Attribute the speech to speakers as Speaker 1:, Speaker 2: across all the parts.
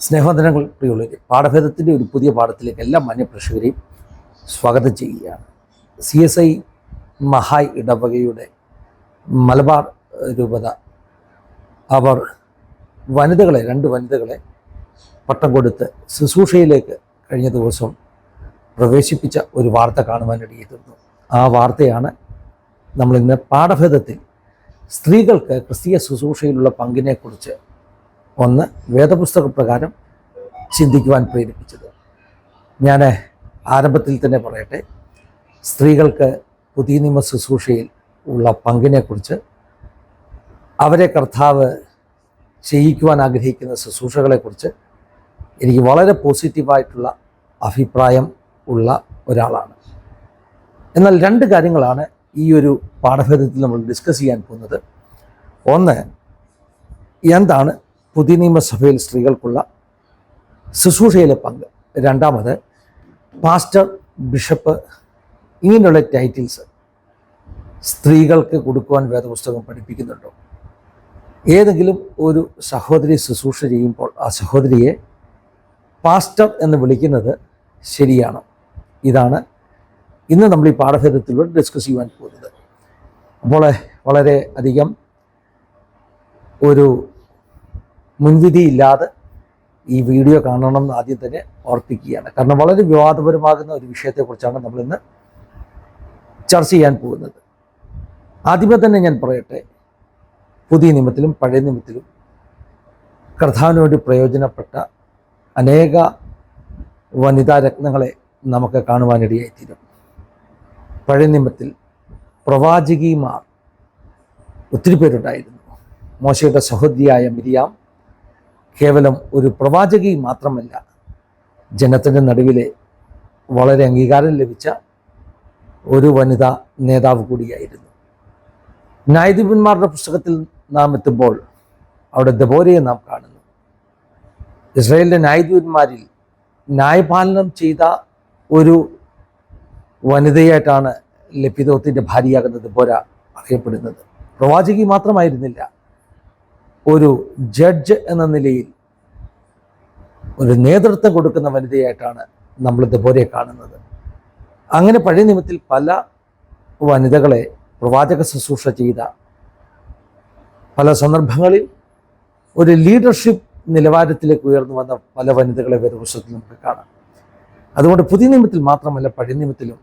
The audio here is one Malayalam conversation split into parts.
Speaker 1: സ്നേഹവന്ദനങ്ങൾ പ്രിയുള്ളവർ പാഠഭേദത്തിന്റെ ഒരു പുതിയ പാഠത്തിലേക്ക് എല്ലാ മാന്യപ്രേക്ഷകരെയും സ്വാഗതം ചെയ്യുകയാണ്. സി എസ് ഐ മഹായ് ഇടവകയുടെ മലബാർ രൂപത. അവർ വനിതകളെ രണ്ട് വനിതകളെ പട്ടം കൊടുത്ത് ശുശ്രൂഷയിലേക്ക് കഴിഞ്ഞ ദിവസം പ്രവേശിപ്പിച്ച ഒരു വാർത്ത കാണുവാനിടയിൽ തീർന്നു ആ വാർത്തയാണ് നമ്മളിന്ന് പാഠഭേദത്തിൽ സ്ത്രീകൾക്ക് ക്രിസ്തീയ ശുശ്രൂഷയിലുള്ള പങ്കിനെക്കുറിച്ച് ഒന്ന് വേദപുസ്തക പ്രകാരം ചിന്തിക്കുവാൻ പ്രേരിപ്പിച്ചത്. ഞാൻ ആരംഭത്തിൽ തന്നെ പറയട്ടെ സ്ത്രീകൾക്ക് പുതിയ നിയമ ശുശ്രൂഷയിൽ ഉള്ള പങ്കിനെക്കുറിച്ച് അവരെ കർത്താവ് ചെയ്യിക്കുവാൻ ആഗ്രഹിക്കുന്ന ശുശ്രൂഷകളെക്കുറിച്ച് എനിക്ക് വളരെ പോസിറ്റീവായിട്ടുള്ള അഭിപ്രായം ഉള്ള ഒരാളാണ്. എന്നാൽ രണ്ട് കാര്യങ്ങളാണ് ഈ ഒരു പാഠഭേദത്തിൽ നമ്മൾ ഡിസ്കസ് ചെയ്യാൻ പോകുന്നത്. ഒന്ന് എന്താണ് പുതിയ നിയമസഭയിൽ സ്ത്രീകൾക്കുള്ള ശുശ്രൂഷയിലെ പങ്ക്. രണ്ടാമത് പാസ്റ്റർ ബിഷപ്പ് ഇങ്ങനെയുള്ള ടൈറ്റിൽസ് സ്ത്രീകൾക്ക് കൊടുക്കുവാൻ വേദപുസ്തകം പഠിപ്പിക്കുന്നുണ്ടോ. ഏതെങ്കിലും ഒരു സഹോദരി ശുശ്രൂഷ ചെയ്യുമ്പോൾ ആ സഹോദരിയെ പാസ്റ്റർ എന്ന് വിളിക്കുന്നത് ശരിയാണ്. ഇതാണ് ഇന്ന് നമ്മൾ ഈ പാഠഭേദത്തിലൂടെ ഡിസ്കസ് ചെയ്യുവാൻ പോകുന്നത്. അപ്പോൾ വളരെ അധികം ഒരു മുൻവിധിയില്ലാതെ ഈ വീഡിയോ കാണണം എന്ന് ആദ്യം തന്നെ ഓർപ്പിക്കുകയാണ്. കാരണം വളരെ വിവാദപരമാകുന്ന ഒരു വിഷയത്തെക്കുറിച്ചാണ് നമ്മളിന്ന് ചർച്ച ചെയ്യാൻ പോകുന്നത്. ആദ്യമേ തന്നെ ഞാൻ പറയട്ടെ പുതിയ നിയമത്തിലും പഴയ നിയമത്തിലും കർത്താവിന് പ്രയോജനപ്പെട്ട അനേക വനിതാ രത്നങ്ങളെ നമുക്ക് കാണുവാനിടയായിത്തീരും. പഴയ നിയമത്തിൽ പ്രവാചകിമാർ ഒത്തിരി പേരുണ്ടായിരുന്നു. മോശയുടെ സഹോദരിയായ മിരിയാം കേവലം ഒരു പ്രവാചകി മാത്രമല്ല ജനത്തിന്റെ നടുവിലെ വളരെ അംഗീകാരം ലഭിച്ച ഒരു വനിതാ നേതാവ് കൂടിയായിരുന്നു. ന്യായാധിപന്മാരുടെ പുസ്തകത്തിൽ നാം എത്തുമ്പോൾ അവിടെ ദബോരയെ നാം കാണുന്നു. ഇസ്രയേലിന്റെ ന്യായാധിപന്മാരിൽ ന്യായപാലനം ചെയ്ത ഒരു വനിതയായിട്ടാണ് ലഭ്യതത്തിന്റെ ഭാര്യയാകുന്ന ദബോര അറിയപ്പെടുന്നത്. പ്രവാചകി മാത്രമായിരുന്നില്ല ഒരു ജഡ്ജ് എന്ന നിലയിൽ ഒരു നേതൃത്വം കൊടുക്കുന്ന വനിതയായിട്ടാണ് നമ്മൾ ദബോരയെ കാണുന്നത്. അങ്ങനെ പഴയ നിയമത്തിൽ പല വനിതകളെ പ്രവാചക ശുശ്രൂഷ ചെയ്ത പല സന്ദർഭങ്ങളിൽ ഒരു ലീഡർഷിപ്പ് നിലവാരത്തിലേക്ക് ഉയർന്നു വന്ന പല വനിതകളെ വേദപുസ്തകത്തിൽ നമുക്ക് കാണാം. അതുകൊണ്ട് പുതിയ നിയമത്തിൽ മാത്രമല്ല പഴയ നിയമത്തിലും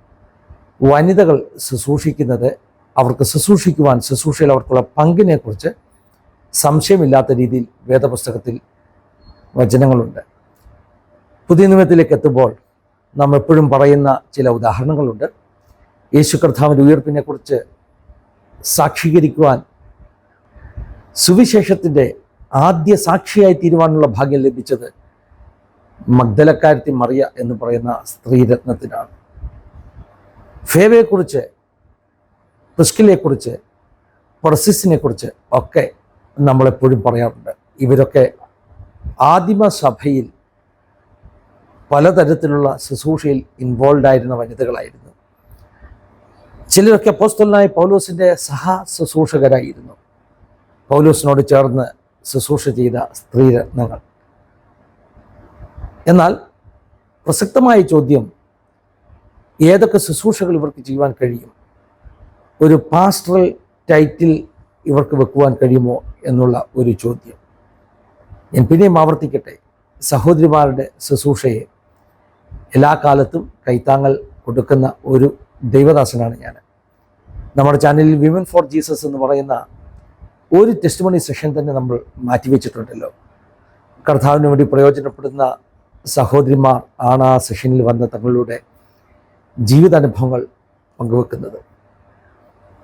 Speaker 1: വനിതകൾ ശുശ്രൂഷിക്കുന്നത് അവർക്ക് ശുശ്രൂഷിക്കുവാൻ ശുശ്രൂഷയിൽ അവർക്കുള്ള പങ്കിനെക്കുറിച്ച് സംശയമില്ലാത്ത രീതിയിൽ വേദപുസ്തകത്തിൽ വചനങ്ങളുണ്ട്. പുതിയ നിയമത്തിലേക്ക് എത്തുമ്പോൾ നാം എപ്പോഴും പറയുന്ന ചില ഉദാഹരണങ്ങളുണ്ട്. യേശു കർത്താവിന്റെ ഉയർപ്പിനെക്കുറിച്ച് സാക്ഷീകരിക്കുവാൻ സുവിശേഷത്തിന്റെ ആദ്യ സാക്ഷിയായി തീരുവാനുള്ള ഭാഗ്യം ലഭിച്ചത് മഗ്ദലക്കാരത്തി മറിയ എന്ന് പറയുന്ന സ്ത്രീരത്നത്തിനാണ്. ഫേവയെക്കുറിച്ച് പ്രിസ്കിലെക്കുറിച്ച് പ്രൊസിസിനെക്കുറിച്ച് ഒക്കെ നമ്മളെപ്പോഴും പറയാറുണ്ട്. ഇവരൊക്കെ ആദിമസഭയിൽ പലതരത്തിലുള്ള ശുശ്രൂഷയിൽ ഇൻവോൾവ് ആയിരുന്ന വനിതകളായിരുന്നു. ചിലരൊക്കെ അപ്പോസ്തലനായ പൗലോസിന്റെ സഹ ശുശ്രൂഷകരായിരുന്നു പൗലോസിനോട് ചേർന്ന് ശുശ്രൂഷ ചെയ്ത സ്ത്രീരത്നങ്ങൾ. എന്നാൽ പ്രസക്തമായ ചോദ്യം ഏതൊക്കെ ശുശ്രൂഷകൾ ഇവർക്ക് ചെയ്യുവാൻ കഴിയും? ഒരു പാസ്റ്ററൽ ടൈറ്റിൽ ഇവർക്ക് വെക്കുവാൻ കഴിയുമോ എന്നുള്ള ഒരു ചോദ്യം. ഞാൻ പിന്നെയും ആവർത്തിക്കട്ടെ. സഹോദരിമാരുടെ ശുശ്രൂഷയെ എല്ലാ കാലത്തും കൈത്താങ്ങൽ കൊടുക്കുന്ന ഒരു ദൈവദാസനാണ് ഞാൻ. നമ്മുടെ ചാനലിൽ വിമൻ ഫോർ ജീസസ് എന്ന് പറയുന്ന ഒരു ടെസ്റ്റ് മണി സെഷൻ തന്നെ നമ്മൾ മാറ്റിവെച്ചിട്ടുണ്ടല്ലോ. കർത്താവിന് വേണ്ടി പ്രയോജനപ്പെടുന്ന സഹോദരിമാർ ആണ് ആ സെഷനിൽ വന്ന തങ്ങളുടെ ജീവിതാനുഭവങ്ങൾ പങ്കുവെക്കുന്നത്.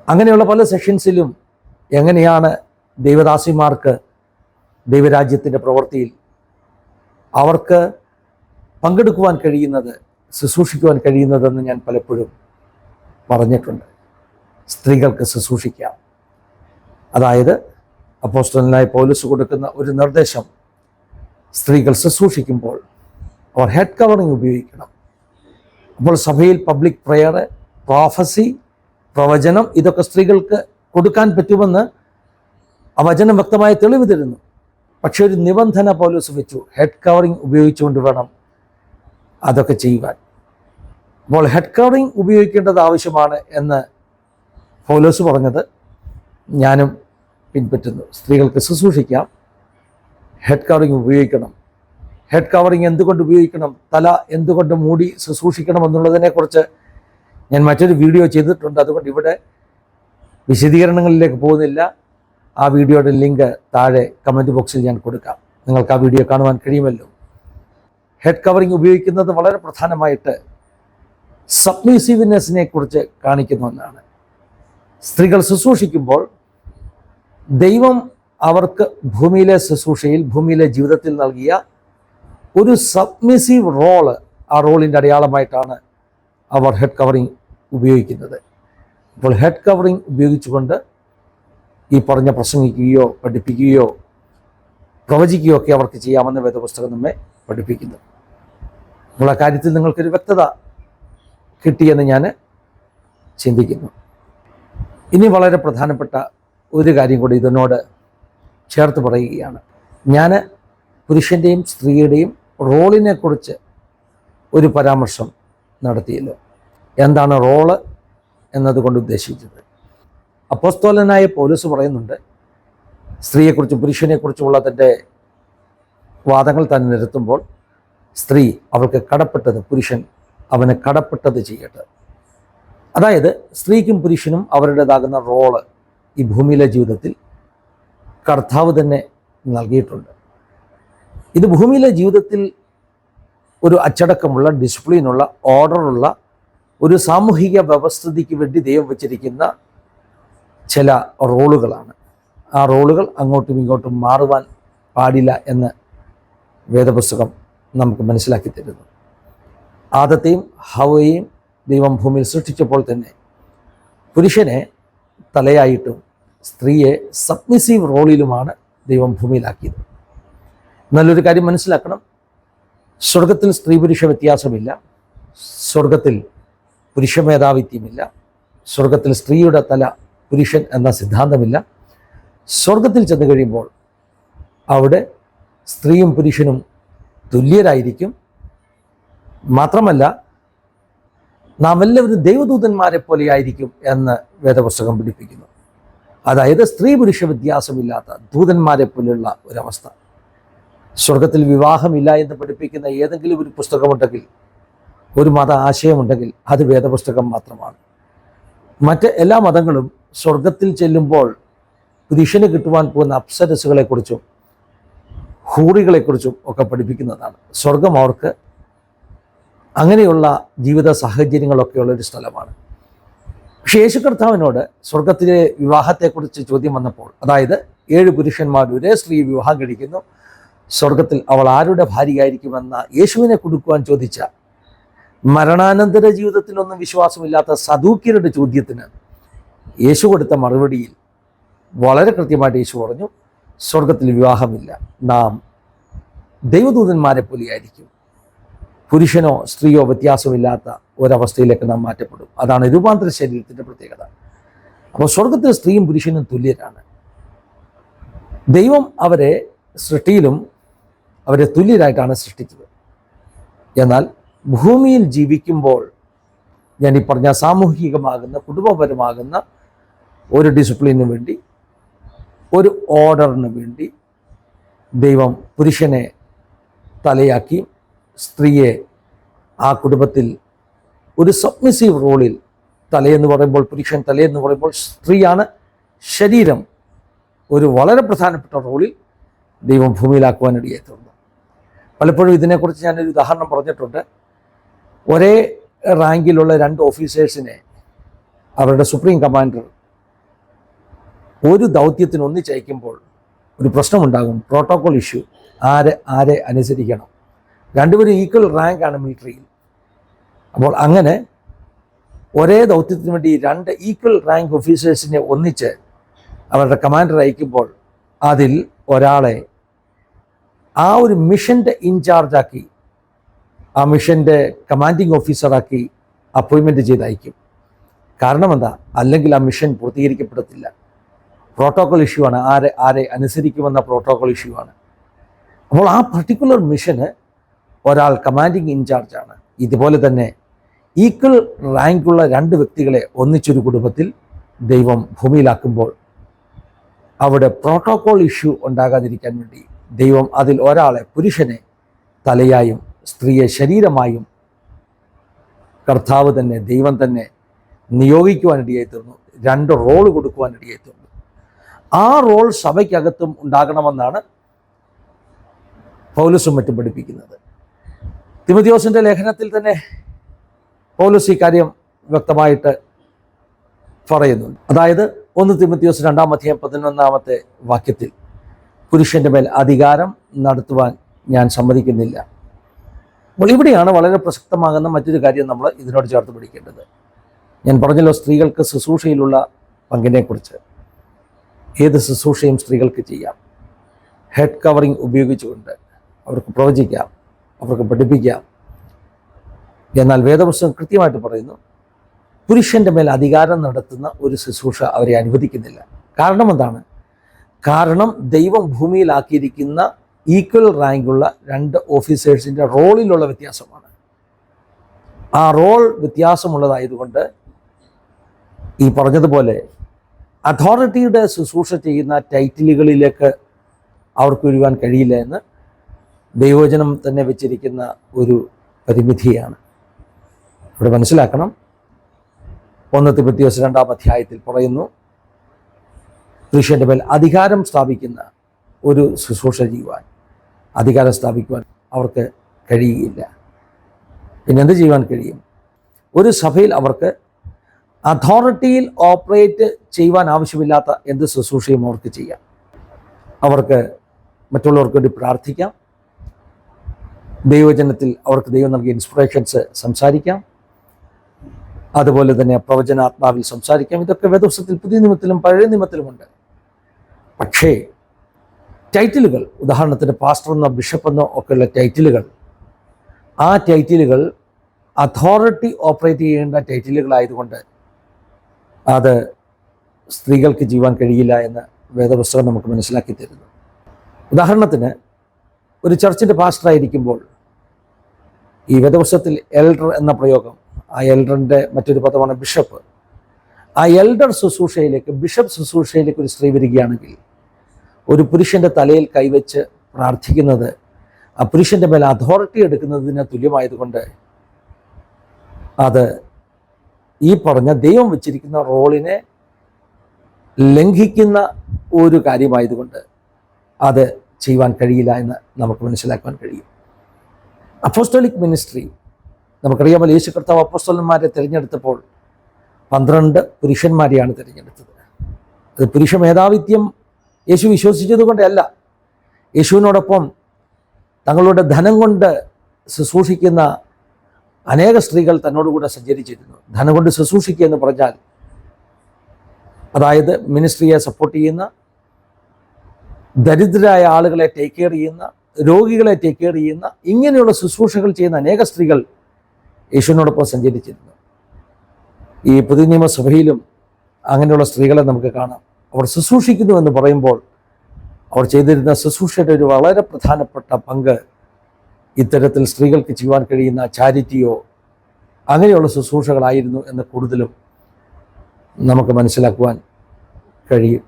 Speaker 1: അങ്ങനെയുള്ള പല സെഷൻസിലും എങ്ങനെയാണ് ദൈവദാസിമാർക്ക് ദൈവരാജ്യത്തിന്റെ പ്രവൃത്തിയിൽ അവർക്ക് പങ്കെടുക്കുവാൻ കഴിയുന്നത് ശുശ്രൂഷിക്കുവാൻ കഴിയുന്നതെന്ന് ഞാൻ പലപ്പോഴും പറഞ്ഞിട്ടുണ്ട്. സ്ത്രീകൾക്ക് ശുശ്രൂഷിക്കാം. അതായത് അപ്പോസ്റ്റലിനായി പോലീസ് കൊടുക്കുന്ന ഒരു നിർദ്ദേശം സ്ത്രീകൾ ശുശ്രൂഷിക്കുമ്പോൾ അവർ ഹെഡ് കവറിങ് ഉപയോഗിക്കണം. അപ്പോൾ സഭയിൽ പബ്ലിക് പ്രെയർ പ്രോഫസി പ്രവചനം ഇതൊക്കെ സ്ത്രീകൾക്ക് കൊടുക്കാൻ പറ്റുമെന്ന് ആ വചനം വ്യക്തമായി തെളിവ് തരുന്നു. പക്ഷെ ഒരു നിബന്ധന പോലീസ് വെച്ചു. ഹെഡ് കവറിങ് ഉപയോഗിച്ചുകൊണ്ട് വേണം അതൊക്കെ ചെയ്യുവാൻ. അപ്പോൾ ഹെഡ് കവറിങ് ഉപയോഗിക്കേണ്ടത് ആവശ്യമാണ് എന്ന് പൗലോസ് പറഞ്ഞത്. ഞാനും പിൻപറ്റുന്നു. സ്ത്രീകൾക്ക് ശുശ്രൂഷിക്കാം. ഹെഡ് കവറിങ് ഉപയോഗിക്കണം. ഹെഡ് കവറിങ് എന്തുകൊണ്ട് ഉപയോഗിക്കണം? തല എന്തുകൊണ്ട് മൂടി ശുശ്രൂഷിക്കണം എന്നുള്ളതിനെക്കുറിച്ച് ഞാൻ മറ്റൊരു വീഡിയോ ചെയ്തിട്ടുണ്ട്. അതുകൊണ്ട് ഇവിടെ വിശദീകരണങ്ങളിലേക്ക് പോകുന്നില്ല. ആ വീഡിയോയുടെ ലിങ്ക് താഴെ കമന്റ് ബോക്സിൽ ഞാൻ കൊടുക്കാം. നിങ്ങൾക്ക് ആ വീഡിയോ കാണുവാൻ കഴിയുമല്ലോ. ഹെഡ് കവറിങ് ഉപയോഗിക്കുന്നത് വളരെ പ്രധാനമായിട്ട് സബ്മീസീവ്നെസ്സിനെ കുറിച്ച് കാണിക്കുന്ന ഒന്നാണ്. സ്ത്രീകൾ ശുശ്രൂഷിക്കുമ്പോൾ ദൈവം അവർക്ക് ഭൂമിയിലെ ശുശ്രൂഷയിൽ ഭൂമിയിലെ ജീവിതത്തിൽ നൽകിയ ഒരു സബ്മിസീവ് റോൾ ആ റോളിന്റെ അടയാളമായിട്ടാണ് അവർ ഹെഡ് കവറിങ് ഉപയോഗിക്കുന്നത്. അപ്പോൾ ഹെഡ് കവറിങ് ഉപയോഗിച്ചുകൊണ്ട് ഈ പറഞ്ഞ പ്രസംഗിക്കുകയോ പഠിപ്പിക്കുകയോ പ്രവചിക്കുകയോ ഒക്കെ അവർക്ക് ചെയ്യാമെന്ന വേദപുസ്തകം നമ്മെ പഠിപ്പിക്കുന്നു. അപ്പോൾ ആ കാര്യത്തിൽ നിങ്ങൾക്കൊരു വ്യക്തത കിട്ടിയെന്ന് ഞാൻ ചിന്തിക്കുന്നു. ഇനി വളരെ പ്രധാനപ്പെട്ട ഒരു കാര്യം കൂടി ഇതിനോട് ചേർത്ത് പറയുകയാണ്. ഞാൻ പുരുഷന്റെയും സ്ത്രീയുടെയും റോളിനെക്കുറിച്ച് ഒരു പരാമർശം നടത്തിയല്ലോ എന്താണ് റോൾ എന്നതുകൊണ്ട് ഉദ്ദേശിച്ചത്. അപ്പോസ്തോലനായ പോലീസ് പറയുന്നുണ്ട് സ്ത്രീയെക്കുറിച്ചും പുരുഷനെക്കുറിച്ചുമുള്ള തന്റെ വാദങ്ങൾ തന്നെ നിരത്തുമ്പോൾ സ്ത്രീ അവൾക്ക് കടപ്പെട്ടത് പുരുഷൻ അവന് കടപ്പെട്ടത് ചെയ്യട്ടെ. അതായത് സ്ത്രീക്കും പുരുഷനും അവരുടേതാകുന്ന റോൾ ഈ ഭൂമിയിലെ ജീവിതത്തിൽ കർത്താവ് തന്നെ നൽകിയിട്ടുണ്ട്. ഇത് ഭൂമിയിലെ ജീവിതത്തിൽ ഒരു അച്ചടക്കമുള്ള ഡിസിപ്ലിനുള്ള ഓർഡറുള്ള ഒരു സാമൂഹിക വ്യവസ്ഥിതിക്ക് വേണ്ടി ദൈവം വച്ചിരിക്കുന്ന ചില റോളുകളാണ്. ആ റോളുകൾ അങ്ങോട്ടും ഇങ്ങോട്ടും മാറുവാൻ പാടില്ല എന്ന് വേദപുസ്തകം നമുക്ക് മനസ്സിലാക്കി തരുന്നു. ആദത്തെയും ഹവയെയും ദൈവം ഭൂമിയിൽ സൃഷ്ടിച്ചപ്പോൾ തന്നെ പുരുഷനെ തലയായിട്ടും സ്ത്രീയെ സബ്മിസീവ് റോളിലുമാണ് ദൈവം ഭൂമിയിലാക്കിയത്. നല്ലൊരു കാര്യം മനസ്സിലാക്കണം. സ്വർഗത്തിൽ സ്ത്രീ പുരുഷ വ്യത്യാസമില്ല. സ്വർഗത്തിൽ പുരുഷ മേധാവിത്വമില്ല സ്വർഗത്തിൽ സ്ത്രീയുടെ തല പുരുഷൻ എന്ന സിദ്ധാന്തമില്ല. സ്വർഗത്തിൽ ചെന്ന് കഴിയുമ്പോൾ അവിടെ സ്ത്രീയും പുരുഷനും തുല്യരായിരിക്കും. മാത്രമല്ല നാം എല്ലാവരും ദൈവദൂതന്മാരെ പോലെയായിരിക്കും എന്ന് വേദപുസ്തകം പഠിപ്പിക്കുന്നു. അതായത് സ്ത്രീ പുരുഷ വ്യത്യാസമില്ലാത്ത ദൂതന്മാരെ പോലെയുള്ള ഒരവസ്ഥ. സ്വർഗത്തിൽ വിവാഹമില്ല എന്ന് പഠിപ്പിക്കുന്ന ഏതെങ്കിലും ഒരു പുസ്തകമുണ്ടെങ്കിൽ ഒരു മത ആശയമുണ്ടെങ്കിൽ അത് വേദപുസ്തകം മാത്രമാണ്. മറ്റ് എല്ലാ മതങ്ങളും സ്വർഗത്തിൽ ചെല്ലുമ്പോൾ പുരുഷന് കിട്ടുവാൻ പോകുന്ന അപ്സരസുകളെക്കുറിച്ചും ഹൂറികളെക്കുറിച്ചും ഒക്കെ പഠിപ്പിക്കുന്നതാണ്. സ്വർഗം അവർക്ക് അങ്ങനെയുള്ള ജീവിത സാഹചര്യങ്ങളൊക്കെയുള്ള ഒരു സ്ഥലമാണ്. പക്ഷേ യേശു കർത്താവിനോട് സ്വർഗത്തിലെ വിവാഹത്തെക്കുറിച്ച് ചോദ്യം വന്നപ്പോൾ അതായത് ഏഴ് പുരുഷന്മാർ ഒരേ സ്ത്രീ വിവാഹം കഴിക്കുന്നു സ്വർഗത്തിൽ അവൾ ആരുടെ ഭാര്യയായിരിക്കുമെന്ന യേശുവിനെ കൊടുക്കുവാൻ ചോദിച്ച മരണാനന്തര ജീവിതത്തിലൊന്നും വിശ്വാസമില്ലാത്ത സദൂക്കിയരുടെ ചോദ്യത്തിന് യേശു കൊടുത്ത മറുപടിയിൽ വളരെ കൃത്യമായിട്ട് യേശു പറഞ്ഞു സ്വർഗത്തിൽ വിവാഹമില്ല. നാം ദൈവദൂതന്മാരെ പോലെയായിരിക്കും പുരുഷനോ സ്ത്രീയോ വ്യത്യാസമില്ലാത്ത ഒരവസ്ഥയിലേക്ക് നാം മാറ്റപ്പെടും. അതാണ് രൂപാന്തര ശരീരത്തിന്റെ പ്രത്യേകത. അപ്പോൾ സ്വർഗത്തിൽ സ്ത്രീയും പുരുഷനും തുല്യരാണ്. ദൈവം അവരെ സൃഷ്ടിയിലും അവരെ തുല്യരായിട്ടാണ് സൃഷ്ടിച്ചത്. എന്നാൽ ഭൂമിയിൽ ജീവിക്കുമ്പോൾ ഞാൻ ഈ പറഞ്ഞ സാമൂഹികമാകുന്ന കുടുംബപരമാകുന്ന ഒരു ഡിസിപ്ലിനു വേണ്ടി ഒരു ഓർഡറിന് വേണ്ടി ദൈവം പുരുഷനെ തലയാക്കി സ്ത്രീയെ ആ കുടുംബത്തിൽ ഒരു സബ്മിസീവ് റോളിൽ തലയെന്ന് പറയുമ്പോൾ പുരുഷൻ തലയെന്ന് പറയുമ്പോൾ സ്ത്രീയാണ്. ശരീരം ഒരു വളരെ പ്രധാനപ്പെട്ട റോളിൽ ദൈവം ഭൂമിയിലാക്കുവാൻ ഇടയായിട്ടുണ്ട് പലപ്പോഴും ഇതിനെക്കുറിച്ച് ഞാനൊരു ഉദാഹരണം പറഞ്ഞിട്ടുണ്ട്. ഒരേ റാങ്കിലുള്ള രണ്ട് ഓഫീസേഴ്സിനെ അവരുടെ സുപ്രീം കമാൻഡർ ഒരു ദൗത്യത്തിന് ഒന്നിച്ചയക്കുമ്പോൾ ഒരു പ്രശ്നമുണ്ടാകും. Protocol issue. ആരെ ആരെ അനുസരിക്കണം. രണ്ടുപേരും ഈക്വൽ റാങ്കാണ് മിലിറ്ററിയിൽ. അപ്പോൾ അങ്ങനെ ഒരേ ദൗത്യത്തിന് വേണ്ടി രണ്ട് ഈക്വൽ റാങ്ക് ഓഫീസേഴ്സിനെ ഒന്നിച്ച് അവരുടെ കമാൻഡർ അയക്കുമ്പോൾ അതിൽ ഒരാളെ ആ ഒരു മിഷന്റെ ഇൻചാർജാക്കി ആ മിഷന്റെ കമാൻഡിങ് ഓഫീസറാക്കി അപ്പോയിൻമെന്റ് ചെയ്ത് അയക്കും കാരണം എന്താ? അല്ലെങ്കിൽ ആ മിഷൻ പൂർത്തീകരിക്കപ്പെടത്തില്ല. പ്രോട്ടോകോൾ ഇഷ്യൂ ആണ്. ആരെ ആരെ അനുസരിക്കുമെന്ന പ്രോട്ടോകോൾ ഇഷ്യൂ ആണ്. അപ്പോൾ ആ പർട്ടിക്കുലർ മിഷന് ഒരാൾ കമാൻഡിങ് ഇൻചാർജാണ് ഇതുപോലെ തന്നെ ഈക്വൽ റാങ്കുള്ള രണ്ട് വ്യക്തികളെ ഒന്നിച്ചൊരു കുടുംബത്തിൽ ദൈവം ഭൂമിയിലാക്കുമ്പോൾ അവിടെ പ്രോട്ടോകോൾ ഇഷ്യൂ ഉണ്ടാകാതിരിക്കാൻ വേണ്ടി ദൈവം അതിൽ ഒരാളെ പുരുഷനെ തലയായും സ്ത്രീയെ ശരീരമായും കർത്താവ് തന്നെ ദൈവം തന്നെ നിയോഗിക്കുവാനിടയായി തീർന്നു. രണ്ട് റോൾ കൊടുക്കുവാനിടയായി തീർന്നു. ആ റോൾ സഭയ്ക്കകത്തും ഉണ്ടാകണമെന്നാണ് പൗലസും മറ്റും പഠിപ്പിക്കുന്നത്. തിമതിയോസിന്റെ ലേഖനത്തിൽ തന്നെ പൗലസ് ഈ കാര്യം വ്യക്തമായിട്ട് പറയുന്നുണ്ട്. അതായത് ഒന്ന് തിമത്തിയോസ് രണ്ടാം അധ്യായം പതിനൊന്നാമത്തെ വാക്യത്തിൽ പുരുഷന്റെ മേൽ അധികാരം നടത്തുവാൻ ഞാൻ സമ്മതിക്കുന്നില്ല. അപ്പോൾ ഇവിടെയാണ് വളരെ പ്രസക്തമാകുന്ന മറ്റൊരു കാര്യം നമ്മൾ ഇതിനോട് ചേർത്ത് പിടിക്കേണ്ടത്. ഞാൻ പറഞ്ഞല്ലോ സ്ത്രീകൾക്ക് ശുശ്രൂഷയിലുള്ള പങ്കിനെക്കുറിച്ച്. ഏത് ശുശ്രൂഷയും സ്ത്രീകൾക്ക് ചെയ്യാം. ഹെഡ് കവറിങ് ഉപയോഗിച്ചുകൊണ്ട് അവർക്ക് പ്രവചിക്കാം അവർക്ക് പഠിപ്പിക്കാം. എന്നാൽ വേദപുസ്തകം കൃത്യമായിട്ട് പറയുന്നു പുരുഷന്റെ മേൽ അധികാരം നടത്തുന്ന ഒരു ശുശ്രൂഷ അവരെ അനുവദിക്കുന്നില്ല. കാരണം എന്താണ്? കാരണം ദൈവം ഭൂമിയിലാക്കിയിരിക്കുന്ന ഈക്വൽ റാങ്കുള്ള രണ്ട് ഓഫീസേഴ്സിന്റെ റോളിലുള്ള വ്യത്യാസമാണ്. ആ റോൾ വ്യത്യാസമുള്ളതായതുകൊണ്ട് ഈ പറഞ്ഞതുപോലെ അതോറിറ്റിയുടെ ശുശ്രൂഷ ചെയ്യുന്ന ടൈറ്റിലുകളിലേക്ക് അവർക്ക് വരുവാൻ കഴിയില്ല എന്ന് ദൈവചനം തന്നെ വെച്ചിരിക്കുന്ന ഒരു പരിമിതിയാണ്. ഇവിടെ മനസ്സിലാക്കണം. ഒന്ന് തിബത്തിയോസ് രണ്ടാം അധ്യായത്തിൽ പറയുന്നു പുരുഷന്റെ മേൽ അധികാരം സ്ഥാപിക്കുന്ന ഒരു ശുശ്രൂഷ ചെയ്യുവാൻ. അധികാരം സ്ഥാപിക്കുവാൻ അവർക്ക് കഴിയുകയില്ല. പിന്നെന്ത് ചെയ്യുവാൻ കഴിയും? ഒരു സഭയിൽ അവർക്ക് അതോറിറ്റിയിൽ ഓപ്പറേറ്റ് ചെയ്യുവാൻ ആവശ്യമില്ലാത്ത എന്ത് ശുശ്രൂഷയും അവർക്ക് ചെയ്യാം. അവർക്ക് മറ്റുള്ളവർക്ക് വേണ്ടി പ്രാർത്ഥിക്കാം. ദൈവജനത്തിൽ അവർക്ക് ദൈവം നൽകിയ ഇൻസ്പിറേഷൻസ് സംസാരിക്കാം. അതുപോലെ തന്നെ പ്രവചനാത്മാവിൽ സംസാരിക്കാം. ഇതൊക്കെ വേദോസത്തിൽ പുതിയ നിയമത്തിലും പഴയ നിയമത്തിലുമുണ്ട്. പക്ഷേ ടൈറ്റിലുകൾ. ഉദാഹരണത്തിന് പാസ്റ്റർ എന്നോ ബിഷപ്പ് എന്നോ ഒക്കെയുള്ള ടൈറ്റിലുകൾ. ആ ടൈറ്റിലുകൾ അതോറിറ്റി ഓപ്പറേറ്റ് ചെയ്യേണ്ട ടൈറ്റിലുകളായതുകൊണ്ട് അത് സ്ത്രീകൾക്ക് ജീവാൻ കഴിയില്ല എന്ന് വേദപുസ്തകം നമുക്ക് മനസ്സിലാക്കി തരുന്നു. ഉദാഹരണത്തിന് ഒരു ചർച്ചിന്റെ പാസ്റ്ററായിരിക്കുമ്പോൾ ഈ വേദപുസ്തകത്തിൽ എൽഡർ എന്ന പ്രയോഗം ആ എൽഡറിന്റെ മറ്റൊരു പദമാണ് ബിഷപ്പ് ആ എൽഡർ ശുശ്രൂഷയിലേക്ക് ബിഷപ്പ് ശുശ്രൂഷയിലേക്ക് ഒരു സ്ത്രീ വരികയാണെങ്കിൽ ഒരു പുരുഷന്റെ തലയിൽ കൈവച്ച് പ്രാർത്ഥിക്കുന്നത് ആ പുരുഷന്റെ മേൽ അതോറിറ്റി എടുക്കുന്നതിന് തുല്യമായതുകൊണ്ട് അത് ഈ പറഞ്ഞ ദൈവം വെച്ചിരിക്കുന്ന റോളിനെ ലംഘിക്കുന്ന ഒരു കാര്യമായതുകൊണ്ട് അത് ചെയ്യുവാൻ കഴിയില്ല എന്ന് നമുക്ക് മനസ്സിലാക്കാൻ കഴിയും. അപ്പോസ്റ്റോളിക് മിനിസ്ട്രി നമുക്കറിയാമല്ലോ യേശു കർത്താവ് അപ്പോസ്റ്റോലന്മാരെ തിരഞ്ഞെടുത്തപ്പോൾ പന്ത്രണ്ട് പുരുഷന്മാരെയാണ് തിരഞ്ഞെടുത്തത്. അത് പുരുഷ മേധാവിത്യം യേശു വിശ്വസിച്ചത് കൊണ്ടല്ല. യേശുവിനോടൊപ്പം തങ്ങളുടെ ധനം കൊണ്ട് ശുശ്രൂഷിക്കുന്ന അനേക സ്ത്രീകൾ തന്നോടുകൂടെ സഞ്ചരിച്ചിരുന്നു. ധനം കൊണ്ട് ശുശ്രൂഷിക്കുക എന്ന് പറഞ്ഞാൽ അതായത് മിനിസ്ട്രിയെ സപ്പോർട്ട് ചെയ്യുന്ന ദരിദ്രരായ ആളുകളെ ടേക്ക് കെയർ ചെയ്യുന്ന രോഗികളെ ടേക്ക് കെയർ ചെയ്യുന്ന ഇങ്ങനെയുള്ള ശുശ്രൂഷകൾ ചെയ്യുന്ന അനേക സ്ത്രീകൾ യേശുവിനോടൊപ്പം സഞ്ചരിച്ചിരുന്നു. ഈ പുതിയ നിയമസഭയിലും അങ്ങനെയുള്ള സ്ത്രീകളെ നമുക്ക് കാണാം. അവർ ശുശ്രൂഷിക്കുന്നു എന്ന് പറയുമ്പോൾ അവർ ചെയ്തിരുന്ന ശുശ്രൂഷയുടെ ഒരു വളരെ പ്രധാനപ്പെട്ട പങ്ക് ഇത്തരത്തിൽ സ്ത്രീകൾക്ക് ചെയ്യുവാൻ കഴിയുന്ന ചാരിറ്റിയോ അങ്ങനെയുള്ള ശുശ്രൂഷകളായിരുന്നു എന്ന് കൂടുതലും നമുക്ക് മനസ്സിലാക്കുവാൻ കഴിയും.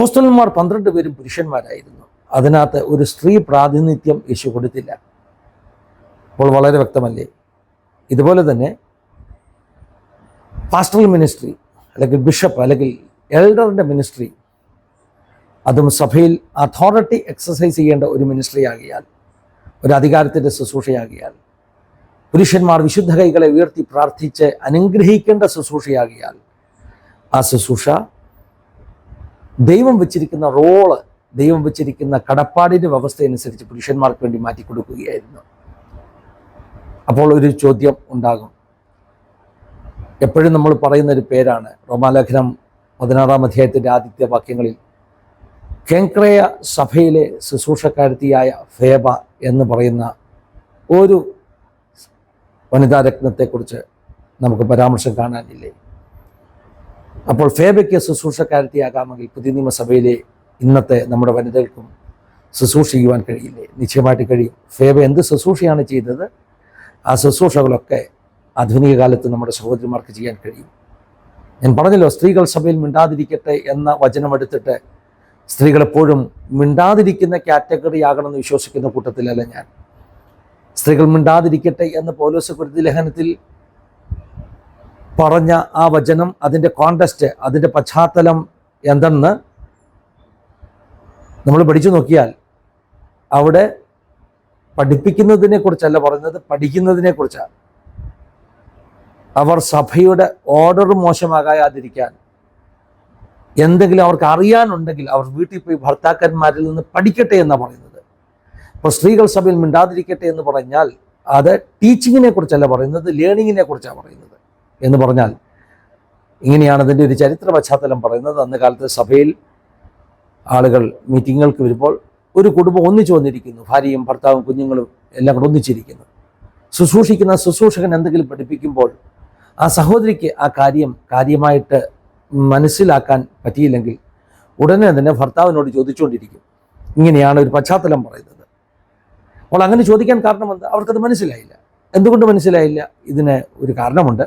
Speaker 1: പുസ്തകന്മാർ പന്ത്രണ്ട് പേരും പുരുഷന്മാരായിരുന്നു. അതിനകത്ത് ഒരു സ്ത്രീ പ്രാതിനിധ്യം യേശു കൊടുത്തില്ല. അപ്പോൾ വളരെ വ്യക്തമല്ലേ? ഇതുപോലെ തന്നെ പാസ്റ്ററൽ മിനിസ്ട്രി അല്ലെങ്കിൽ ബിഷപ്പ് അല്ലെങ്കിൽ എൽഡറിന്റെ മിനിസ്ട്രി അതും സഭയിൽ അതോറിറ്റി എക്സസൈസ് ചെയ്യേണ്ട ഒരു മിനിസ്ട്രി ആകിയാൽ ഒരു അധികാരത്തിന്റെ ശുശ്രൂഷയാകിയാൽ പുരുഷന്മാർ വിശുദ്ധ കൈകളെ ഉയർത്തി പ്രാർത്ഥിച്ച് അനുഗ്രഹിക്കേണ്ട ശുശ്രൂഷയാകിയാൽ ആ ശുശ്രൂഷ ദൈവം വെച്ചിരിക്കുന്ന റോൾ ദൈവം വെച്ചിരിക്കുന്ന കടപ്പാടിന്റെ വ്യവസ്ഥയനുസരിച്ച് പുരുഷന്മാർക്ക് വേണ്ടി മാറ്റിക്കൊടുക്കുകയായിരുന്നു. അപ്പോൾ ഒരു ചോദ്യം ഉണ്ടാകും. എപ്പോഴും നമ്മൾ പറയുന്ന ഒരു പേരാണ് റോമാലേഖനം പതിനാറാം അധ്യായത്തിന്റെ ആദ്യത്തെ വാക്യങ്ങളിൽ. കെങ്ക്രയ സഭയിലെ ശുശ്രൂഷക്കാരത്തിയായ ഫേബ എന്ന് പറയുന്ന ഒരു വനിതാ രത്നത്തെക്കുറിച്ച് നമുക്ക് പരാമർശം കാണാനില്ലേ? അപ്പോൾ ഫേബയ്ക്ക് ശുശ്രൂഷക്കാരത്തിയാകാമെങ്കിൽ പുതിയ നിയമസഭയിലെ ഇന്നത്തെ നമ്മുടെ വനിതകൾക്കും ശുശ്രൂഷിക്കുവാൻ കഴിയില്ലേ? നിശ്ചയമായിട്ട് കഴിയും. ഫേബ എന്ത് ശുശ്രൂഷയാണ് ചെയ്തത്? ആ ശുശ്രൂഷകളൊക്കെ ആധുനിക കാലത്ത് നമ്മുടെ സഹോദരിമാർക്ക് ചെയ്യാൻ കഴിയും. ഞാൻ പറഞ്ഞല്ലോ സ്ത്രീകൾ സഭയിൽ മിണ്ടാതിരിക്കട്ടെ എന്ന വചനമെടുത്തിട്ട് സ്ത്രീകൾ എപ്പോഴും മിണ്ടാതിരിക്കുന്ന കാറ്റഗറി ആകണമെന്ന് വിശ്വസിക്കുന്ന കൂട്ടത്തിലല്ല ഞാൻ. സ്ത്രീകൾ മിണ്ടാതിരിക്കട്ടെ എന്ന് പൗലോസ് കുരുതി ലേഖനത്തിൽ പറഞ്ഞ ആ വചനം അതിന്റെ കോണ്ടസ്റ്റ് അതിന്റെ പശ്ചാത്തലം എന്തെന്ന് നമ്മൾ പഠിച്ചു നോക്കിയാൽ അവിടെ പഠിപ്പിക്കുന്നതിനെ കുറിച്ചല്ല പറയുന്നത് പഠിക്കുന്നതിനെ കുറിച്ചാണ്. അവർ സഭയുടെ ഓർഡർ മോശമാകാതിരിക്കാൻ എന്തെങ്കിലും അവർക്ക് അറിയാനുണ്ടെങ്കിൽ അവർ വീട്ടിൽ പോയി ഭർത്താക്കന്മാരിൽ നിന്ന് പഠിക്കട്ടെ എന്നാണ് പറയുന്നത്. ഇപ്പോൾ സ്ത്രീകൾ സഭയിൽ മിണ്ടാതിരിക്കട്ടെ എന്ന് പറഞ്ഞാൽ അത് ടീച്ചിങ്ങിനെ കുറിച്ചല്ല പറയുന്നത് ലേണിങ്ങിനെ കുറിച്ചാണ് പറയുന്നത് എന്ന് പറഞ്ഞാൽ ഇങ്ങനെയാണ് അതിന്റെ ഒരു ചരിത്ര പശ്ചാത്തലം പറയുന്നത്. അന്ന് കാലത്ത് സഭയിൽ ആളുകൾ മീറ്റിങ്ങുകൾക്ക് വരുമ്പോൾ ഒരു കുടുംബം ഒന്നിച്ചു വന്നിരിക്കുന്നു. ഭാര്യയും ഭർത്താവും കുഞ്ഞുങ്ങളും എല്ലാം കൂടെ ഒന്നിച്ചിരിക്കുന്നു. ശുശ്രൂഷിക്കുന്ന ശുശ്രൂഷകൻ എന്തെങ്കിലും പഠിപ്പിക്കുമ്പോൾ ആ സഹോദരിക്ക് ആ കാര്യം കാര്യമായിട്ട് മനസ്സിലാക്കാൻ പറ്റിയില്ലെങ്കിൽ ഉടനെ തന്നെ ഭർത്താവിനോട് ചോദിച്ചുകൊണ്ടിരിക്കും. ഇങ്ങനെയാണ് ഒരു പശ്ചാത്തലം പറയുന്നത്. അപ്പോൾ അങ്ങനെ ചോദിക്കാൻ കാരണം എന്താ? അവർക്കത് മനസ്സിലായില്ല. എന്തുകൊണ്ട് മനസ്സിലായില്ല? ഇതിന് ഒരു കാരണമുണ്ട്.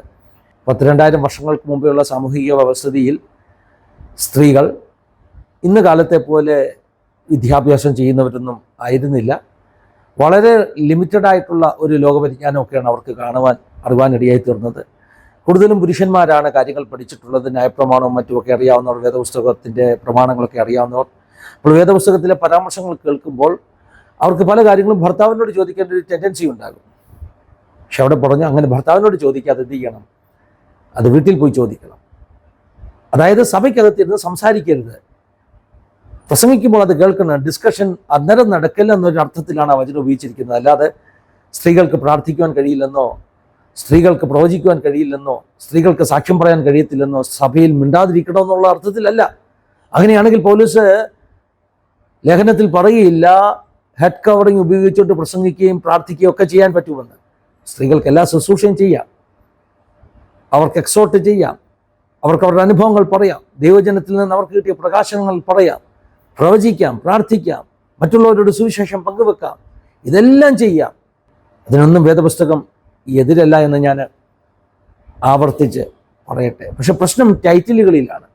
Speaker 1: പത്തിരണ്ടായിരം വർഷങ്ങൾക്ക് മുമ്പെയുള്ള സാമൂഹിക വ്യവസ്ഥിതിയിൽ സ്ത്രീകൾ ഇന്ന് കാലത്തെ പോലെ വിദ്യാഭ്യാസം ചെയ്യുന്നവരൊന്നും ആയിരുന്നില്ല. വളരെ ലിമിറ്റഡ് ആയിട്ടുള്ള ഒരു ലോകപരിജ്ഞാനമൊക്കെയാണ് അവർക്ക് കാണുവാൻ അറിവാനിടയായി തീർന്നത് കൂടുതലും പുരുഷന്മാരാണ് കാര്യങ്ങൾ പഠിച്ചിട്ടുള്ളത്. ന്യായപ്രമാണവും മറ്റുമൊക്കെ അറിയാവുന്നവർ വേദപുസ്തകത്തിന്റെ പ്രമാണങ്ങളൊക്കെ അറിയാവുന്നവർ. അപ്പോൾ വേദപുസ്തകത്തിലെ പരാമർശങ്ങൾ കേൾക്കുമ്പോൾ അവർക്ക് പല കാര്യങ്ങളും ഭർത്താവിനോട് ചോദിക്കേണ്ട ഒരു ടെൻഡൻസി ഉണ്ടാകും. പക്ഷെ അവിടെ പറഞ്ഞു അങ്ങനെ ഭർത്താവിനോട് ചോദിക്കാതെ എന്ത് ചെയ്യണം? അത് വീട്ടിൽ പോയി ചോദിക്കണം. അതായത് സഭയ്ക്കകത്തിരുന്ന് സംസാരിക്കരുത്. പ്രസംഗിക്കുമ്പോൾ അത് കേൾക്കണം. ഡിസ്കഷൻ അന്നേരം നടക്കില്ല എന്നൊരു അർത്ഥത്തിലാണ് ആ വചനം ഉപയോഗിച്ചിരിക്കുന്നത്. അല്ലാതെ സ്ത്രീകൾക്ക് പ്രാർത്ഥിക്കുവാൻ കഴിയില്ലെന്നോ സ്ത്രീകൾക്ക് പ്രവചിക്കുവാൻ കഴിയില്ലെന്നോ സ്ത്രീകൾക്ക് സാക്ഷ്യം പറയാൻ കഴിയത്തില്ലെന്നോ സഭയിൽ മിണ്ടാതിരിക്കണമെന്നുള്ള അർത്ഥത്തിലല്ല. അങ്ങനെയാണെങ്കിൽ പോലീസ് ലേഖനത്തിൽ പറയുകയില്ല ഹെഡ് കവറിങ് ഉപയോഗിച്ചുകൊണ്ട് പ്രസംഗിക്കുകയും പ്രാർത്ഥിക്കുകയും ഒക്കെ ചെയ്യാൻ പറ്റുമെന്ന്. സ്ത്രീകൾക്ക് എല്ലാ ശുശ്രൂഷയും ചെയ്യാം. അവർക്ക് എക്സോർട്ട് ചെയ്യാം. അവർക്ക് അവരുടെ അനുഭവങ്ങൾ പറയാം. ദൈവജനത്തിൽ നിന്ന് അവർക്ക് കിട്ടിയ പ്രകാശനങ്ങൾ പറയാം. പ്രവചിക്കാം പ്രാർത്ഥിക്കാം. മറ്റുള്ളവരോട് സുവിശേഷം പങ്കുവെക്കാം. ഇതെല്ലാം ചെയ്യാം. അതിനൊന്നും വേദപുസ്തകം എതിരല്ല എന്ന് ഞാൻ ആവർത്തിച്ച് പറയട്ടെ. പക്ഷെ പ്രശ്നം ടൈറ്റിലുകളിലാണ്.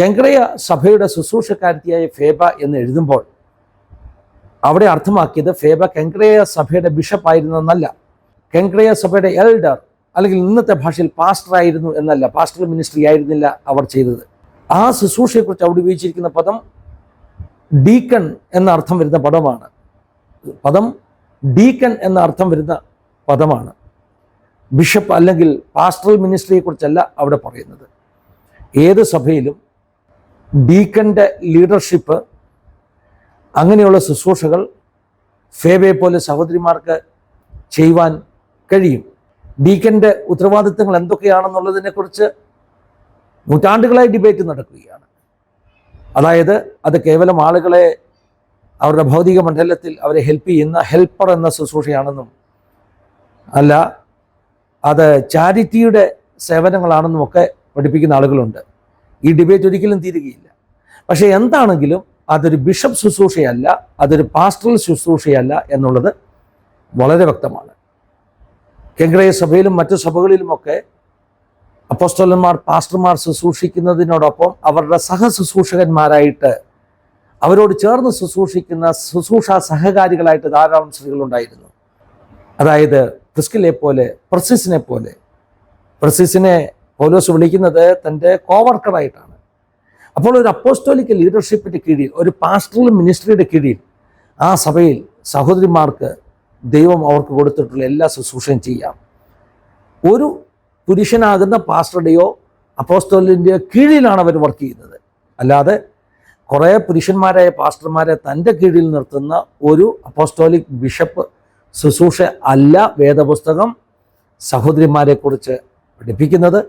Speaker 1: കെങ്ക്രയ സഭയുടെ ശുശ്രൂഷക്കാരത്തിയായ ഫേബ എന്ന് എഴുതുമ്പോൾ അവിടെ അർത്ഥമാക്കിയത് ഫേബ കെങ്ക്രയ സഭയുടെ ബിഷപ്പ് ബിഷപ്പായിരുന്നെന്നല്ല കെങ്ക്രയ സഭയുടെ എൽഡർ അല്ലെങ്കിൽ ഇന്നത്തെ ഭാഷയിൽ പാസ്റ്റർ ആയിരുന്നു എന്നല്ല പാസ്റ്റർ മിനിസ്ട്രി ആയിരുന്നില്ല അവർ ചെയ്തത്. ആ ശുശ്രൂഷയെക്കുറിച്ച് അവിടെ ഉപയോഗിച്ചിരിക്കുന്ന പദം ഡീക്കൺ എന്ന അർത്ഥം വരുന്ന പദമാണ്. പദം ഡീക്കൺ എന്ന അർത്ഥം വരുന്ന പദമാണ്. ബിഷപ്പ് അല്ലെങ്കിൽ പാസ്റ്ററൽ മിനിസ്ട്രിയെക്കുറിച്ചല്ല അവിടെ പറയുന്നത്. ഏത് സഭയിലും ഡീക്കന്റെ ലീഡർഷിപ്പ് അങ്ങനെയുള്ള ശുശ്രൂഷകൾ ഫേബയെ പോലെ സഹോദരിമാർക്ക് ചെയ്യുവാൻ കഴിയും. ഡീക്കന്റെ ഉത്തരവാദിത്തങ്ങൾ എന്തൊക്കെയാണെന്നുള്ളതിനെക്കുറിച്ച് നൂറ്റാണ്ടുകളായി ഡിബേറ്റ് നടക്കുകയാണ്. അതായത് അത് കേവലം ആളുകളെ അവരുടെ ഭൗതിക മണ്ഡലത്തിൽ അവരെ ഹെൽപ്പ് ചെയ്യുന്ന ഹെൽപ്പർ എന്ന ശുശ്രൂഷയാണെന്നും അല്ല അത് ചാരിറ്റിയുടെ സേവനങ്ങളാണെന്നും ഒക്കെ പഠിപ്പിക്കുന്ന ആളുകളുണ്ട്. ഈ ഡിബേറ്റ് ഒരിക്കലും തീരുകയില്ല. പക്ഷേ എന്താണെങ്കിലും അതൊരു ബിഷപ്പ് ശുശ്രൂഷയല്ല അതൊരു പാസ്റ്ററൽ ശുശ്രൂഷയല്ല എന്നുള്ളത് വളരെ വ്യക്തമാണ്. കേന്ദ്രീയ സഭയിലും മറ്റു സഭകളിലുമൊക്കെ അപ്പോസ്തലന്മാർ പാസ്റ്റർമാർ ശുശ്രൂഷിക്കുന്നതിനോടൊപ്പം അവരുടെ സഹശുശ്രൂഷകന്മാരായിട്ട് അവരോട് ചേർന്ന് ശുശ്രൂഷിക്കുന്ന ശുശ്രൂഷ സഹകാരികളായിട്ട് ധാരാളം സ്ത്രീകളുണ്ടായിരുന്നു. അതായത് പ്രിസ്കിലെ പോലെ പ്രസിസിനെ പോലെ. പ്രസിസിനെ പൗലോസ് വിളിക്കുന്നത് തന്റെ കോവർക്കറായിട്ടാണ്. അപ്പോൾ ഒരു അപ്പോസ്റ്റോലിക്കൽ ലീഡർഷിപ്പിന്റെ കീഴിൽ ഒരു പാസ്റ്ററൽ മിനിസ്ട്രിയുടെ കീഴിൽ ആ സഭയിൽ സഹോദരിമാർക്ക് ദൈവം അവർക്ക് കൊടുത്തിട്ടുള്ള എല്ലാ ശുശ്രൂഷയും ചെയ്യാം. ഒരു പുരുഷനാകുന്ന പാസ്റ്ററുടെയോ അപ്പോസ്റ്റോലിന്റെയോ കീഴിലാണ് അവർ വർക്ക് ചെയ്യുന്നത്. അല്ലാതെ കുറേ പുരുഷന്മാരായ പാസ്റ്റർമാരെ തന്റെ കീഴിൽ നിർത്തുന്ന ഒരു അപ്പോസ്റ്റോലിക് ബിഷപ്പ് ശുശ്രൂഷ അല്ല വേദപുസ്തകം സഹോദരിമാരെക്കുറിച്ച് പഠിപ്പിക്കുന്നത്.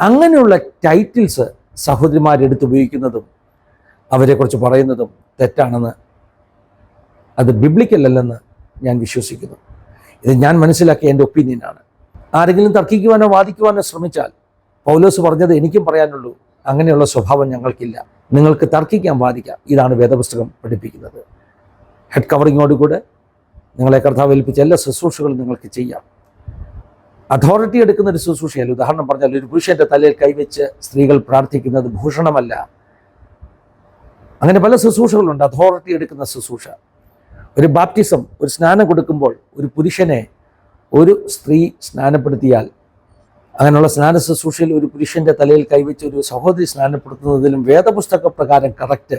Speaker 1: അങ്ങനെയുള്ള ടൈറ്റിൽസ് സഹോദരിമാരെടുത്ത് ഉപയോഗിക്കുന്നതും അവരെക്കുറിച്ച് പറയുന്നതും തെറ്റാണെന്ന് അത് ബിബ്ലിക്കലല്ലെന്ന് ഞാൻ വിശ്വസിക്കുന്നു. ഇത് ഞാൻ മനസ്സിലാക്കിയ എന്റെ ഒപ്പീനിയനാണ് ആരെങ്കിലും തർക്കിക്കുവാനോ വാദിക്കുവാനോ ശ്രമിച്ചാൽ പൗലോസ് പറഞ്ഞത് എനിക്കും പറയാനുള്ളൂ. അങ്ങനെയുള്ള സ്വഭാവം ഞങ്ങൾക്കില്ല. നിങ്ങൾക്ക് തർക്കിക്കാൻ വാദിക്കാം. ഇതാണ് വേദപുസ്തകം പഠിപ്പിക്കുന്നത്. ഹെഡ് കവറിങ്ങോടുകൂടെ നിങ്ങളെ കർത്താവ് ഏൽപ്പിച്ച എല്ലാ ശുശ്രൂഷകളും നിങ്ങൾക്ക് ചെയ്യാം. അതോറിറ്റി എടുക്കുന്ന ഒരു ശുശ്രൂഷയല്ല. ഉദാഹരണം പറഞ്ഞാൽ ഒരു പുരുഷന്റെ തലയിൽ കൈവച്ച് സ്ത്രീകൾ പ്രാർത്ഥിക്കുന്നത് ഭൂഷണമല്ല. അങ്ങനെ പല ശുശ്രൂഷകളുണ്ട്. അതോറിറ്റി എടുക്കുന്ന ശുശ്രൂഷ. ഒരു ബാപ്റ്റിസം ഒരു സ്നാനം കൊടുക്കുമ്പോൾ ഒരു പുരുഷനെ ഒരു സ്ത്രീ സ്നാനപ്പെടുത്തിയാൽ അങ്ങനെയുള്ള സ്നാന ശുശ്രൂഷയിൽ ഒരു പുരുഷന്റെ തലയിൽ കൈവച്ച് ഒരു സഹോദരി സ്നാനപ്പെടുത്തുന്നതിലും വേദപുസ്തക പ്രകാരം കറക്റ്റ്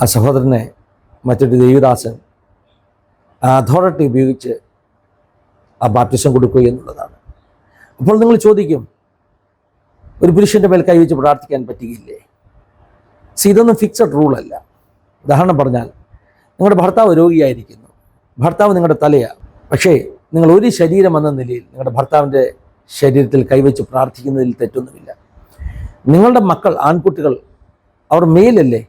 Speaker 1: ആ സഹോദരനെ മറ്റൊരു ദേവിദാസൻ അതോറിറ്റി ഉപയോഗിച്ച് ആ ബാപ്റ്റിസം കൊടുക്കുക എന്നുള്ളതാണ്. അപ്പോൾ നിങ്ങൾ ചോദിക്കും ഒരു പുരുഷന്റെ മേൽ കൈവച്ച് പ്രാർത്ഥിക്കാൻ പറ്റുകയില്ലേ? സി ഇതൊന്നും ഫിക്സഡ് റൂളല്ല ഉദാഹരണം പറഞ്ഞാൽ നിങ്ങളുടെ ഭർത്താവ് രോഗിയായിരിക്കുന്നു. ഭർത്താവ് നിങ്ങളുടെ തലയാണ് പക്ഷേ നിങ്ങൾ ഒരു ശരീരം എന്ന നിലയിൽ നിങ്ങളുടെ ഭർത്താവിന്റെ ശരീരത്തിൽ കൈവച്ച് പ്രാർത്ഥിക്കുന്നതിൽ തെറ്റൊന്നുമില്ല. നിങ്ങളുടെ മക്കൾ ആൺകുട്ടികൾ അവർ മേലല്ലേ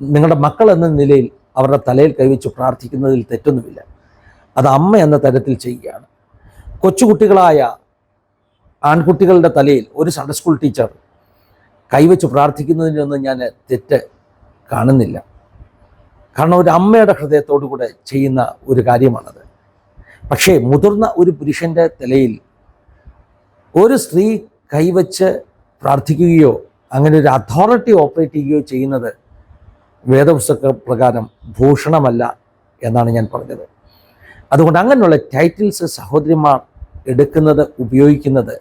Speaker 1: നിങ്ങളുടെ മക്കൾ എന്ന നിലയിൽ അവരുടെ തലയിൽ കൈവച്ച് പ്രാർത്ഥിക്കുന്നതിൽ തെറ്റൊന്നുമില്ല. അത് അമ്മ എന്ന തരത്തിൽ ചെയ്യുകയാണ്. കൊച്ചുകുട്ടികളായ ആൺകുട്ടികളുടെ തലയിൽ ഒരു സൺഡേ സ്കൂൾ ടീച്ചർ കൈവച്ച് പ്രാർത്ഥിക്കുന്നതിനൊന്നും ഞാൻ തെറ്റ് കാണുന്നില്ല. കാരണം ഒരു അമ്മയുടെ ഹൃദയത്തോടു കൂടെ ചെയ്യുന്ന ഒരു കാര്യമാണത്. പക്ഷേ മുതിർന്ന ഒരു പുരുഷന്റെ തലയിൽ ഒരു സ്ത്രീ കൈവച്ച് പ്രാർത്ഥിക്കുകയോ അങ്ങനെ ഒരു അതോറിറ്റി ഓപ്പറേറ്റ് ചെയ്യുകയോ ചെയ്യുന്നത് വേദപുസ്തക പ്രകാരം ഭൂഷണമല്ല എന്നാണ് ഞാൻ പറഞ്ഞത്. അതുകൊണ്ട് അങ്ങനെയുള്ള ടൈറ്റിൽസ് സഹോദരിമാർ എടുക്കുന്നത് ഉപയോഗിക്കുന്നത്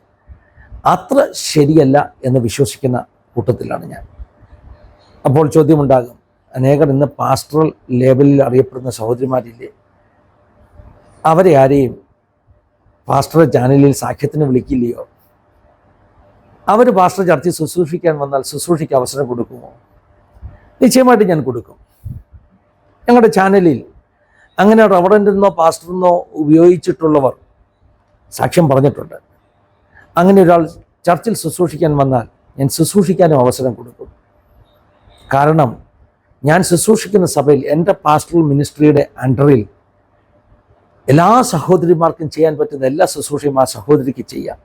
Speaker 1: അത്ര ശരിയല്ല എന്ന് വിശ്വസിക്കുന്ന കൂട്ടത്തിലാണ് ഞാൻ. അപ്പോൾ ചോദ്യമുണ്ടാകും അനേകർ ഇന്ന് പാസ്റ്ററൽ ലേബലിൽ അറിയപ്പെടുന്ന സഹോദരിമാരില്ലേ? അവരെ ആരെയും പാസ്റ്റർ ചാനലിൽ സാക്ഷ്യത്തിന് വിളിക്കില്ലയോ? അവർ പാസ്റ്റർ ചർച്ചയിൽ ശുശ്രൂഷിക്കാൻ വന്നാൽ ശുശ്രൂഷയ്ക്ക് അവസരം കൊടുക്കുമോ? നിശ്ചയമായിട്ട് ഞാൻ കൊടുക്കും. ഞങ്ങളുടെ ചാനലിൽ അങ്ങനെ റവറന്റെന്നോ പാസ്റ്ററെന്നോ ഉപയോഗിച്ചിട്ടുള്ളവർ സാക്ഷ്യം പറഞ്ഞിട്ടുണ്ട്. അങ്ങനെ ഒരാൾ ചർച്ചിൽ ശുശ്രൂഷിക്കാൻ വന്നാൽ ഞാൻ ശുശ്രൂഷിക്കാനും അവസരം കൊടുക്കും. കാരണം ഞാൻ ശുശ്രൂഷിക്കുന്ന സഭയിൽ എന്റെ പാസ്റ്ററൽ മിനിസ്ട്രിയുടെ അണ്ടറിൽ എല്ലാ സഹോദരിമാർക്കും ചെയ്യാൻ പറ്റുന്ന എല്ലാ ശുശ്രൂഷയും ആ സഹോദരിക്ക് ചെയ്യാം.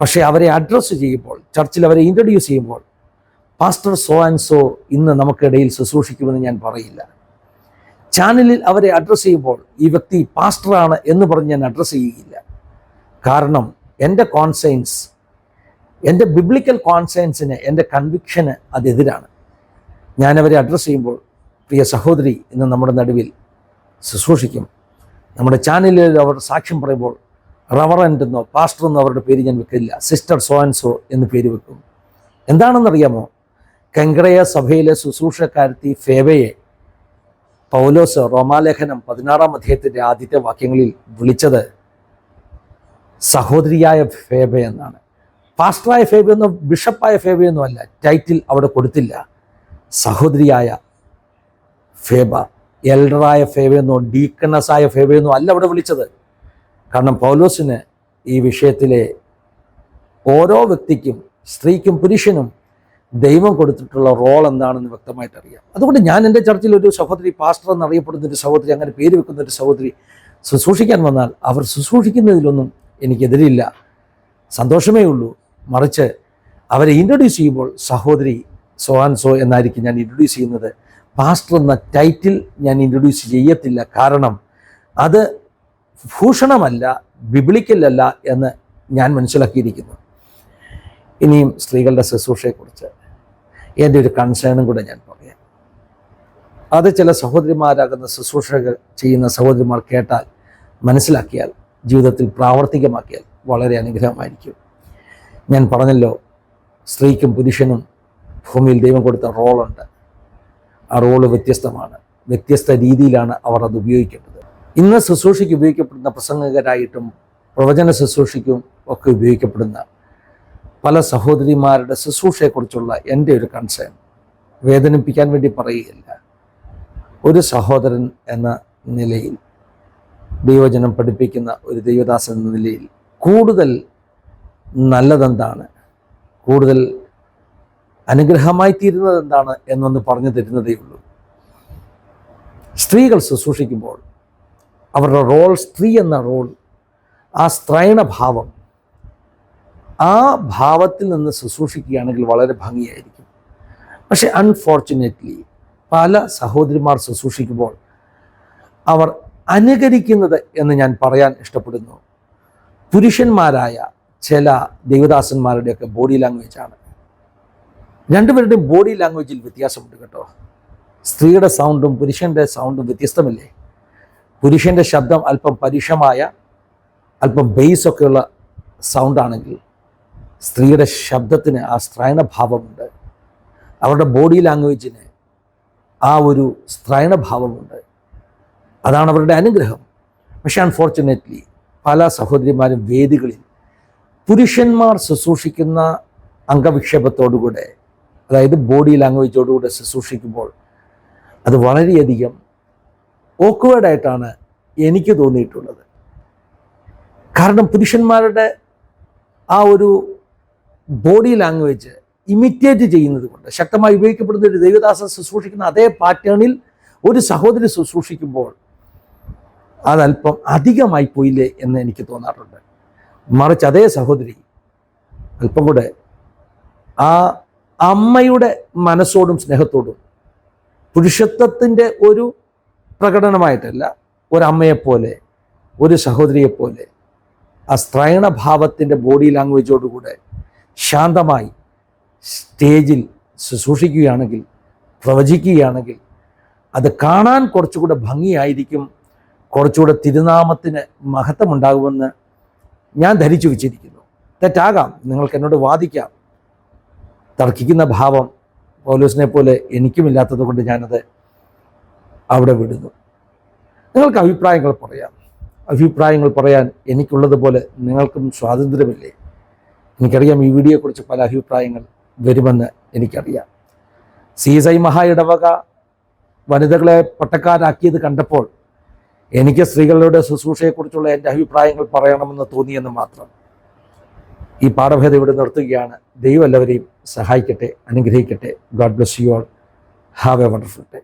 Speaker 1: പക്ഷേ അവരെ അഡ്രസ്സ് ചെയ്യുമ്പോൾ ചർച്ചിൽ അവരെ ഇൻട്രൊഡ്യൂസ് ചെയ്യുമ്പോൾ പാസ്റ്റർ സോ ആൻഡ് സോ ഇന്ന് നമുക്കിടയിൽ ശുശ്രൂഷിക്കുമെന്ന് ഞാൻ പറയില്ല. ചാനലിൽ അവരെ അഡ്രസ്സ് ചെയ്യുമ്പോൾ ഈ വ്യക്തി പാസ്റ്ററാണ് എന്ന് പറഞ്ഞ് ഞാൻ അഡ്രസ്സ് ചെയ്യുകയില്ല. കാരണം എന്റെ കോൺസൈൻസ് എന്റെ ബിബ്ലിക്കൽ കോൺസൈൻസിന് എന്റെ കൺവിക്ഷന് അതെതിരാണ് ഞാനവരെ അഡ്രസ്സ് ചെയ്യുമ്പോൾ പ്രിയ സഹോദരി ഇന്ന് നമ്മുടെ നടുവിൽ ശുശ്രൂഷിക്കും. നമ്മുടെ ചാനലിൽ അവർ സാക്ഷ്യം പറയുമ്പോൾ റവറന്റ് എന്നോ പാസ്റ്റർ എന്നോ അവരുടെ പേര് ഞാൻ വെക്കില്ല. സിസ്റ്റർ സോ എന്ന് പേര് വെക്കും. എന്താണെന്നറിയാമോ? കെങ്കടയ സഭയിലെ ശുശ്രൂഷക്കാരത്തി ഫേബയെ പൗലോസ് റോമാലേഖനം പതിനാറാം അധ്യായത്തിന്റെ ആദ്യത്തെ വാക്യങ്ങളിൽ വിളിച്ചത് സഹോദരിയായ ഫേബ എന്നാണ്. പാസ്റ്ററായ ഫേബയൊന്നും ബിഷപ്പായ ഫേബയൊന്നും അല്ല. ടൈറ്റിൽ അവിടെ കൊടുത്തില്ല. സഹോദരിയായ ഫേബ എൽഡറായ ഫേവയെന്നോ ഡീക്കണസായ ഫേബയെന്നോ അല്ല അവിടെ വിളിച്ചത്. കാരണം പൗലോസിന് ഈ വിഷയത്തിലെ ഓരോ വ്യക്തിക്കും സ്ത്രീക്കും പുരുഷനും ദൈവം കൊടുത്തിട്ടുള്ള റോൾ എന്താണെന്ന് വ്യക്തമായിട്ട് അറിയാം അതുകൊണ്ട് ഞാൻ എന്റെ ചർച്ചിൽ ഒരു സഹോദരി പാസ്റ്റർ എന്നറിയപ്പെടുന്ന ഒരു സഹോദരി അങ്ങനെ പേര് വെക്കുന്ന ഒരു സഹോദരി ശുശ്രൂഷിക്കാൻ വന്നാൽ അവർ ശുശ്രൂഷിക്കുന്നതിലൊന്നും എനിക്കെതിരില്ല. സന്തോഷമേ ഉള്ളൂ. മറിച്ച് അവരെ ഇൻട്രൊഡ്യൂസ് ചെയ്യുമ്പോൾ സഹോദരി സോ ആൻഡ് സോ എന്നായിരിക്കും ഞാൻ ഇൻട്രൊഡ്യൂസ് ചെയ്യുന്നത്. പാസ്റ്റർ എന്ന ടൈറ്റിൽ ഞാൻ ഇൻട്രൊഡ്യൂസ് ചെയ്യത്തില്ല. കാരണം അത് ഭൂഷണമല്ല ബിബിളിക്കലല്ല എന്ന് ഞാൻ മനസ്സിലാക്കിയിരിക്കുന്നു. ഇനിയും സ്ത്രീകളുടെ ശുശ്രൂഷയെക്കുറിച്ച് എന്റെ ഒരു കൺസേണും കൂടെ ഞാൻ പറയാം. അത് ചില സഹോദരിമാരാകുന്ന ശുശ്രൂഷകൾ ചെയ്യുന്ന സഹോദരിമാർ കേട്ടാൽ മനസ്സിലാക്കിയാൽ ജീവിതത്തിൽ പ്രാവർത്തികമാക്കിയാൽ വളരെ അനുഗ്രഹമായിരിക്കും. ഞാൻ പറഞ്ഞല്ലോ സ്ത്രീക്കും പുരുഷനും ഭൂമിയിൽ ദൈവം കൊടുത്ത റോളുണ്ട്. ആ റോൾ വ്യത്യസ്തമാണ്. വ്യത്യസ്ത രീതിയിലാണ് അവർ അത് ഉപയോഗിക്കേണ്ടത്. ഇന്ന് ശുശ്രൂഷയ്ക്ക് ഉപയോഗിക്കപ്പെടുന്ന പ്രസംഗകരായിട്ടും പ്രവചന ശുശ്രൂഷയ്ക്കും ഒക്കെ ഉപയോഗിക്കപ്പെടുന്ന പല സഹോദരിമാരുടെ ശുശ്രൂഷയെക്കുറിച്ചുള്ള എന്റെ ഒരു കൺസേൺ വേദനിപ്പിക്കാൻ വേണ്ടി പറയുകയില്ല. ഒരു സഹോദരൻ എന്ന നിലയിൽ ദൈവജനം പഠിപ്പിക്കുന്ന ഒരു ദൈവദാസൻ എന്ന നിലയിൽ കൂടുതൽ നല്ലതെന്താണ്? കൂടുതൽ അനുഗ്രഹമായി തീരുന്നത് എന്താണ് എന്നൊന്ന് പറഞ്ഞു തരുന്നതേ ഉള്ളൂ സ്ത്രീകൾ ശുശ്രൂഷിക്കുമ്പോൾ അവരുടെ റോൾ സ്ത്രീ എന്ന റോൾ ആ സ്ത്രൈണ ഭാവം ആ ഭാവത്തിൽ നിന്ന് ശുശ്രൂഷിക്കുകയാണെങ്കിൽ വളരെ ഭംഗിയായിരിക്കും. പക്ഷെ അൺഫോർച്ചുനേറ്റ്ലി പല സഹോദരിമാർ ശുശ്രൂഷിക്കുമ്പോൾ അവർ അനുകരിക്കുന്നത് എന്ന് ഞാൻ പറയാൻ ഇഷ്ടപ്പെടുന്നു. പുരുഷന്മാരായ ചില ദേവദാസന്മാരുടെയൊക്കെ ബോഡി ലാംഗ്വേജാണ് രണ്ടുപേരുടെയും ബോഡി ലാംഗ്വേജിൽ വ്യത്യാസമുണ്ട് കേട്ടോ. സ്ത്രീയുടെ സൗണ്ടും പുരുഷന്റെ സൗണ്ടും വ്യത്യസ്തമല്ലേ? പുരുഷന്റെ ശബ്ദം അല്പം പരുഷമായ അല്പം ബേസ് ഒക്കെയുള്ള സൗണ്ടാണെങ്കിൽ സ്ത്രീയുടെ ശബ്ദത്തിന് ആ സ്ത്രൈണഭാവമുണ്ട്. അവരുടെ ബോഡി ലാംഗ്വേജിന് ആ ഒരു സ്ത്രൈണഭാവമുണ്ട്. അതാണ് അവരുടെ അനുഗ്രഹം. പക്ഷെ അൺഫോർച്ചുനേറ്റ്ലി പല സഹോദരിമാരും വേദികളിൽ പുരുഷന്മാർ ശുശ്രൂഷിക്കുന്ന അംഗവിക്ഷേപത്തോടുകൂടെ അതായത് ബോഡി ലാംഗ്വേജോടുകൂടെ ശുശ്രൂഷിക്കുമ്പോൾ അത് വളരെയധികം ഓക്വേഡായിട്ടാണ് എനിക്ക് തോന്നിയിട്ടുള്ളത്. കാരണം പുരുഷന്മാരുടെ ആ ഒരു ബോഡി ലാംഗ്വേജ് ഇമിറ്റേറ്റ് ചെയ്യുന്നത് കൊണ്ട് ശക്തമായി ഉപയോഗിക്കപ്പെടുന്ന ഒരു ദൈവദാസൻ ശുശ്രൂഷിക്കുന്ന അതേ പാറ്റേണിൽ ഒരു സഹോദരി ശുശ്രൂഷിക്കുമ്പോൾ അതല്പം അധികമായി പോയില്ലേ എന്ന് എനിക്ക് തോന്നാറുണ്ട്. മറിച്ച് അതേ സഹോദരി അല്പം കൂടെ ആ അമ്മയുടെ മനസ്സോടും സ്നേഹത്തോടും പുരുഷത്വത്തിന്റെ ഒരു പ്രകടനമായിട്ടല്ല ഒരമ്മയെപ്പോലെ ഒരു സഹോദരിയെപ്പോലെ ആ സ്ത്രൈണഭാവത്തിന്റെ ബോഡി ലാംഗ്വേജോടുകൂടെ ശാന്തമായി സ്റ്റേജിൽ ശുശ്രൂഷിക്കുകയാണെങ്കിൽ പ്രവചിക്കുകയാണെങ്കിൽ അത് കാണാൻ കുറച്ചുകൂടെ ഭംഗിയായിരിക്കും കുറച്ചുകൂടെ തിരുനാമത്തിന് മഹത്വമുണ്ടാകുമെന്ന് ഞാൻ ധരിച്ചു വെച്ചിരിക്കുന്നു. തെറ്റാകാം. നിങ്ങൾക്ക് എന്നോട് വാദിക്കാം. തർക്കിക്കുന്ന ഭാവം പൗലോസിനെ പോലെ എനിക്കുമില്ലാത്തത് കൊണ്ട് ഞാനത് അവിടെ വിടുന്നു. നിങ്ങൾക്ക് അഭിപ്രായങ്ങൾ പറയാം. അഭിപ്രായങ്ങൾ പറയാൻ എനിക്കുള്ളതുപോലെ നിങ്ങൾക്കും സ്വാതന്ത്ര്യമില്ലേ? എനിക്കറിയാം ഈ വീഡിയോയെക്കുറിച്ച് പല അഭിപ്രായങ്ങൾ വരുമെന്ന് എനിക്കറിയാം. സി എസ് ഐ മഹാ ഇടവക വനിതകളെ പട്ടക്കാരാക്കിയത് കണ്ടപ്പോൾ എനിക്ക് സ്ത്രീകളുടെ ശുശ്രൂഷയെക്കുറിച്ചുള്ള എന്റെ അഭിപ്രായങ്ങൾ പറയണമെന്ന് തോന്നിയെന്ന് മാത്രം ഈ പാഠഭേദം ഇവിടെ നിർത്തുകയാണ്. ദൈവം എല്ലാവരെയും സഹായിക്കട്ടെ അനുഗ്രഹിക്കട്ടെ. God bless you all have a wonderful day